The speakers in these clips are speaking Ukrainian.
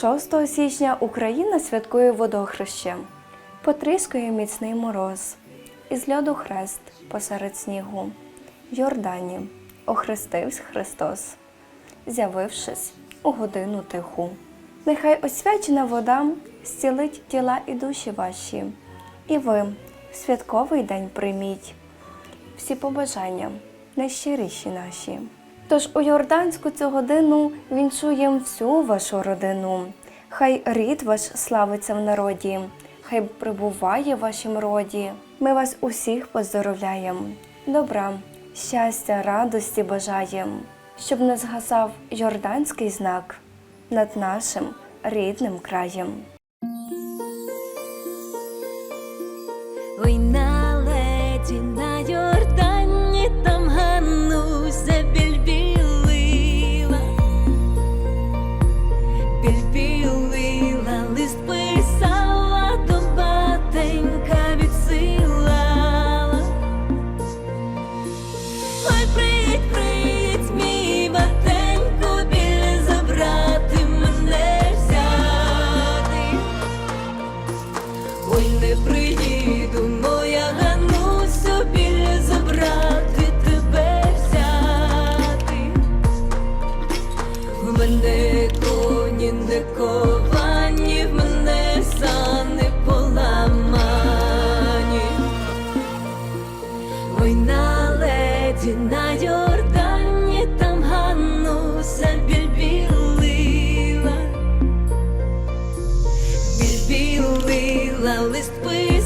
6 січня Україна святкує водохреще. Потріскує міцний мороз, із льоду хрест посеред снігу. Йордані охрестився Христос, з'явившись у годину тиху. Нехай освячена вода зцілить тіла і душі ваші, і ви в святковий день прийміть всі побажання найщиріші наші. Тож у Йорданську цю годину віншуєм всю вашу родину. Хай рід ваш славиться в народі, хай прибуває в вашім роді. Ми вас усіх поздоровляєм. Добра, щастя, радості бажаєм, щоб не згасав йорданський знак над нашим рідним краєм. В мене коні не ковані, в мене сани поламані. Ой, на леді, на Йордані, там Гануся більбілила. Більбілила, лист писала,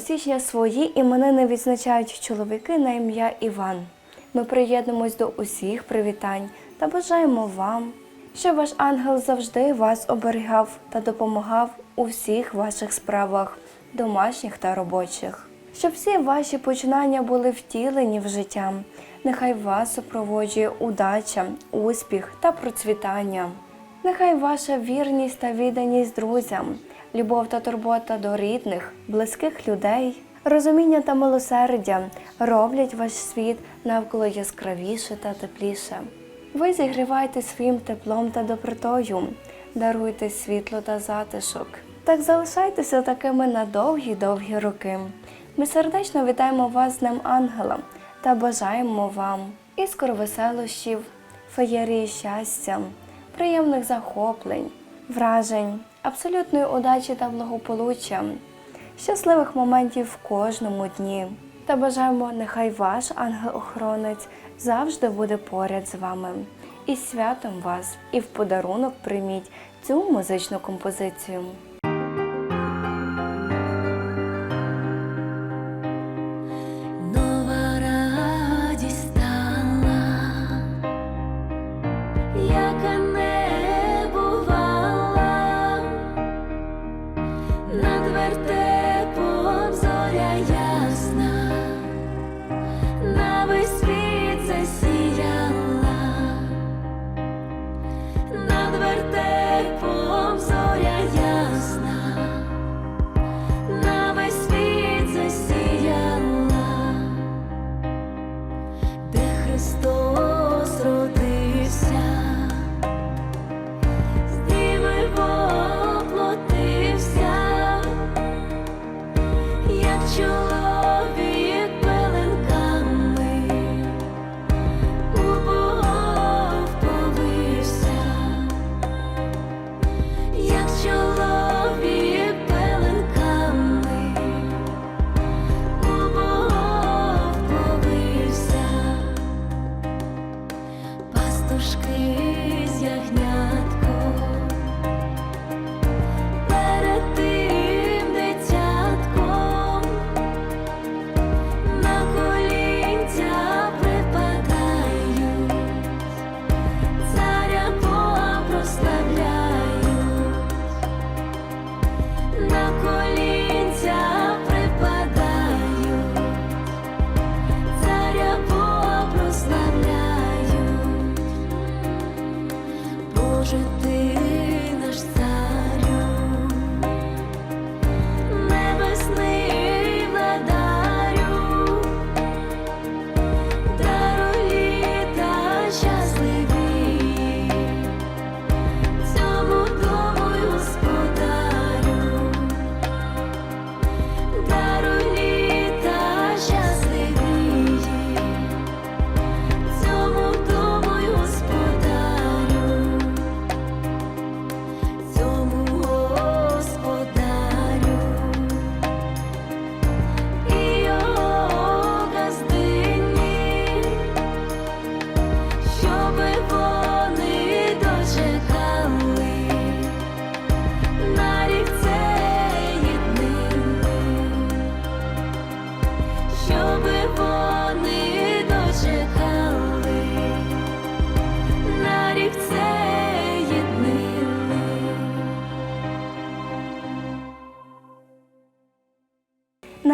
січня свої іменини відзначають чоловіки на ім'я Іван. Ми приєднуємось до усіх привітань та бажаємо вам, щоб ваш ангел завжди вас оберігав та допомагав у всіх ваших справах, домашніх та робочих. Щоб всі ваші починання були втілені в життя. Нехай вас супроводжує удача, успіх та процвітання. Нехай ваша вірність та відданість друзям, любов та турбота до рідних, близьких людей, розуміння та милосердя роблять ваш світ навколо яскравіше та тепліше. Ви зігріваєте своїм теплом та добротою, даруйте світло та затишок. Так залишайтеся такими на довгі-довгі роки. Ми сердечно вітаємо вас з Днем Ангела та бажаємо вам іскор веселощів, феєрії щастя, приємних захоплень, вражень, абсолютної удачі та благополуччя, щасливих моментів в кожному дні. Та бажаємо, нехай ваш ангел-охоронець завжди буде поряд з вами. І святом вас, і в подарунок прийміть цю музичну композицію.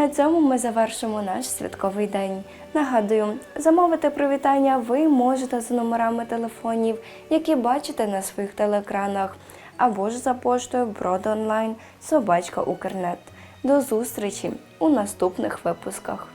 На цьому ми завершимо наш святковий день. Нагадую, замовити привітання ви можете за номерами телефонів, які бачите на своїх телеекранах, або ж за поштою бродонлайн собачка Укрнет. До зустрічі у наступних випусках.